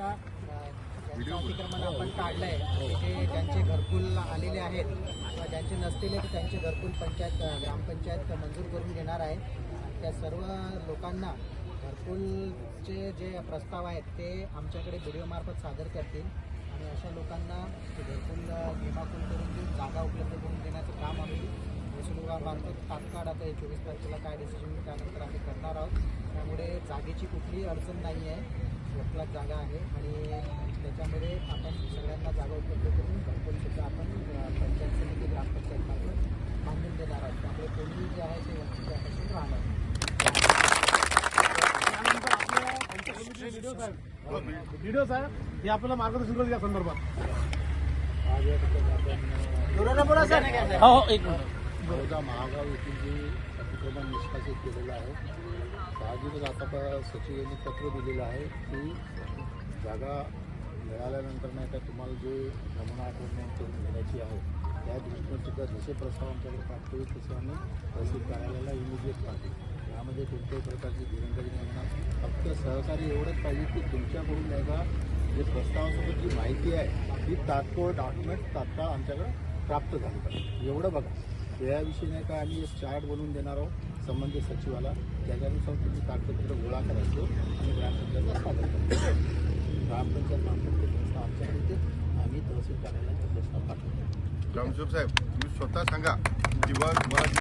आता अतिक्रमण आपण हो. काढलं आहे हो. ते ज्यांचे घरकुल आलेले आहेत किंवा ज्यांचे नसलेले ते त्यांचे घरकुल पंचायत ग्रामपंचायत मंजूर करून घेणार आहे त्या सर्व लोकांना घरकुलचे जे प्रस्ताव आहेत ते आमच्याकडे व्हिडिओमार्फत सादर करतील. आणि अशा लोकांना घरकुल निमाकूल करून देऊन जागा उपलब्ध करून देण्याचं काम आम्ही मार्फत तात्काळ आता चोवीस तारखेला काय डिसिजन त्यानंतर आम्ही करणार आहोत. त्यामुळे जागेची कुठलीही अडचण नाही आहे स्वप्नात जागा आहे आणि त्याच्यामध्ये आपण सगळ्यांना जागा उपलब्ध करून घरकुल सुद्धा आपण पंचायत समिती ग्रामपंचायत मार्फत बांधून देणार आहोत. त्यामुळे कोणी जे आहे ते वंचित त्यापासून राहणार नाही. व्हिडिओ साहेब हे आपल्याला मार्गदर्शन करू या संदर्भात. आज या ठिकाणी आपण हो हो एक महागाव येथील जे अतिक्रमण निष्कासित केलेलं आहे. साहजिकच आता सचिव यांनी पत्र दिलेलं आहे की जागा मिळाल्यानंतर नाही का तुम्हाला जे नमुना आठवण करून घेण्याची आहे. त्या दृष्टीने सुद्धा जसे प्रस्ताव आमच्याकडे प्राप्त होईल तसे आम्ही तहसील कार्यालयाला इमिजिएट पाठवू. यामध्ये कोणत्याही प्रकारची दिरंगाई नाही फक्त सहकार्य एवढंच पाहिजे की तुमच्याकडून नाही का जे प्रस्तावासोबत जी माहिती आहे ती तात्काळ डॉक्युमेंट तात्काळ आमच्याकडे प्राप्त झाली पाहिजे. एवढं बघा. याविषयी नाही का आम्ही एक चार्ट बनवून देणार आहोत संबंधित सचिवाला. त्याच्यानुसार तुम्ही कागदपत्र गोळा करायचे आणि ग्रामपंचायतला सादर करायचं. ग्रामपंचायत मार्फत प्रस्ताव आमच्याकडे येते आम्ही तहसील कार्यालयात प्रस्ताव पाठवतो. ग्रामसेवक साहेब तुम्ही स्वतः सांगा किंवा तुम्हाला